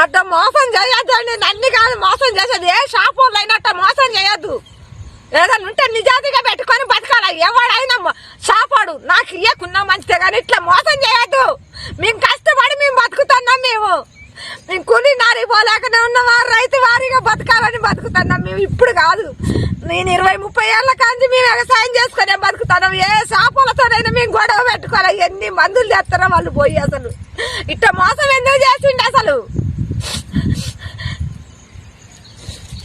అట్ట మోసం చేయొద్దు అండి. నన్ను కాదు మోసం చేసేది. ఏ షాప్ అయినా అట్ట మోసం చేయొద్దు. ఏదైనా ఉంటే నిజాతిగా పెట్టుకొని బతకాలి. ఎవడైనా షాపాడు. నాకు ఇయ్యకున్నా మంచిదే కానీ ఇట్లా కూలి ఉన్న వారు రైతు వారిగా బతకాలని బతుకుతున్నాం. మేము ఇప్పుడు కాదు. నేను ఇరవై ముప్పై ఏళ్ళ కాంచి మేము వ్యవసాయం చేసుకునే బతుకుతున్నాం. ఏ చేపలతోనైనా మేము గొడవ పెట్టుకోవాలి. ఎన్ని మందులు చేస్తారో వాళ్ళు పోయి అసలు. ఇట్ట మోసం ఎందుకు చేసిండు అసలు?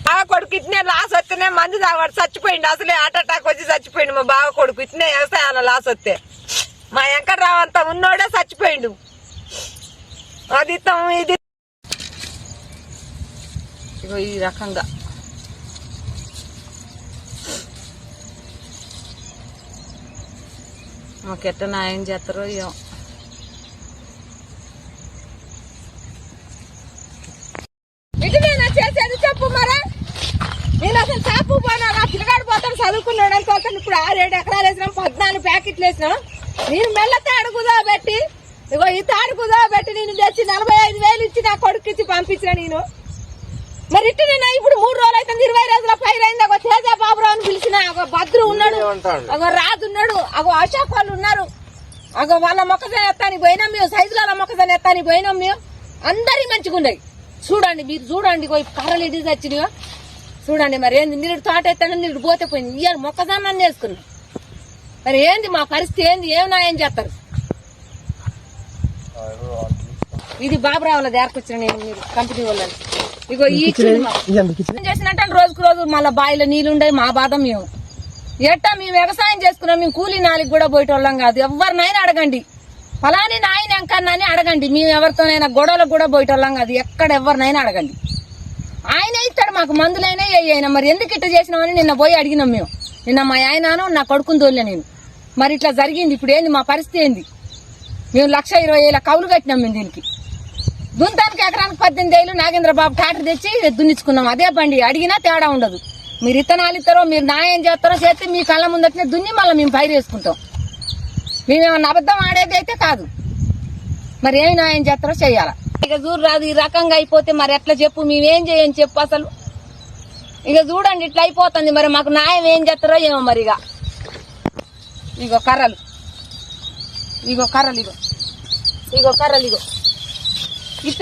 బావ కొడుకు ఇట్నే లాస్ వస్తేనే మందు తాగాడు. చచ్చిపోయిండు. అసలే హార్ట్ అటాక్ వచ్చి చచ్చిపోయిండు మా బావ కొడుకు. ఇట్నే వ్యవసాయాల లాస్ వస్తే. మా వెంకటరావు అంత ఉన్నోడే చచ్చిపోయిండు. అది ఇత్తం ఇది ఈ రకంగా. మాకు ఎట్ట న్యాయం చేస్తారో ఏమో. ఇది నేను చేసేది చెప్పు మరా. నేను అసలు షాపు పోనా నా పిల్లగాడు పోతాను చదువుకున్నాడు అని పోతాను ఇప్పుడు ఆరేడు ఎకరాలు వేసినాం పద్నాలుగు ప్యాకెట్లు వేసినాం. నేను మెల్ల తాడు కుదా ఇగో ఈ తాడు కుదా పెట్టి నేను తెచ్చి నలభై ఐదు వేలు ఇచ్చి నా కొడుకు ఇచ్చి పంపించిన నేను. మరి ఇట్టు నేను ఇప్పుడు మూడు రోజులు అయితే ఇరవై రోజుల పైరు అయింది. ఒక తేజ బాబురావు అని పిలిచిన ఒక భద్రు ఉన్నాడు ఒక రాజు ఉన్నాడు ఒక అశోక్ వాళ్ళు ఉన్నారు. అగో వాళ్ళ మొక్కజొన్న ఎత్తానికి పోయినాం మేము సైజుల మొక్కజొన్న ఎత్తానికి పోయినాం మేము. అందరి మంచిగా ఉన్నాయి. చూడండి మీరు చూడండి పోయి కర్రలు ఇటు వచ్చినాయో చూడండి మరి ఏంది మీరు తోట ఎత్తాను మీరు పోతే పోయింది. ఇయ్యాలి మొక్కజొన్న వేసుకున్నాం మరి ఏంది మా పరిస్థితి ఏంది ఏం నాయం చేస్తారు? ఇది బాబురావుల దేరకొచ్చిన నేను మీరు కంపెనీ వాళ్ళని. ఇగో ఈ చేసినట్టు రోజుకు రోజు మళ్ళీ బావిలో నీళ్ళు ఉండే మా బాధ మేము. ఎట్టా మేము వ్యవసాయం చేసుకున్నాం మేము కూలీ నాలుగు కూడా పోయేటోళ్ళం కాదు. ఎవరినైనా అడగండి. ఫలాని నాయన ఎంకన్నాని అడగండి. మేము ఎవరితోనైనా గొడవలకు కూడా పోయేటోళ్ళం కాదు. ఎక్కడ ఎవరినైనా అడగండి. ఆయన ఇస్తాడు మాకు మందులైనా అయినా మరి ఎందుకు ఇట్లా చేసినామని నిన్న పోయి అడిగినాం మేము. నిన్న మా ఆయనను నా కొడుకుని తోలే నేను. మరి ఇట్లా జరిగింది. ఇప్పుడు ఏంది? మా పరిస్థితి ఏంది? మేము లక్ష ఇరవై వేల కౌలు కట్టినాం మేము దీనికి. దుంతానికి ఎకరానికి పద్దెనిమిది వేలు నాగేంద్ర బాబు ట్రాక్టర్ తెచ్చి దున్నించుకున్నాం అదే బండి. అడిగినా తేడా ఉండదు. మీరు ఇత్తనాలు ఇస్తారో మీరు న్యాయం చేస్తారో చేస్తే మీ కళ్ళ ముందట్నే దున్ని మళ్ళీ మేము పైరు వేసుకుంటాం. మేమేమన్నా అబద్ధం ఆడేది అయితే కాదు. మరి ఏమి న్యాయం చేస్తారో చేయాలా? ఇక చూడు రాదు ఈ రకంగా అయిపోతే మరి ఎట్లా చెప్పు? మేమేం చేయని చెప్పు అసలు. ఇక చూడండి ఇట్లా అయిపోతుంది. మరి మాకు న్యాయం ఏం చేస్తారో ఏమో మరి ఇక. ఇగో కర్రలు. ఇగో కర్రలు ఇగో. ఇగో కర్రలు ఇగో. You say.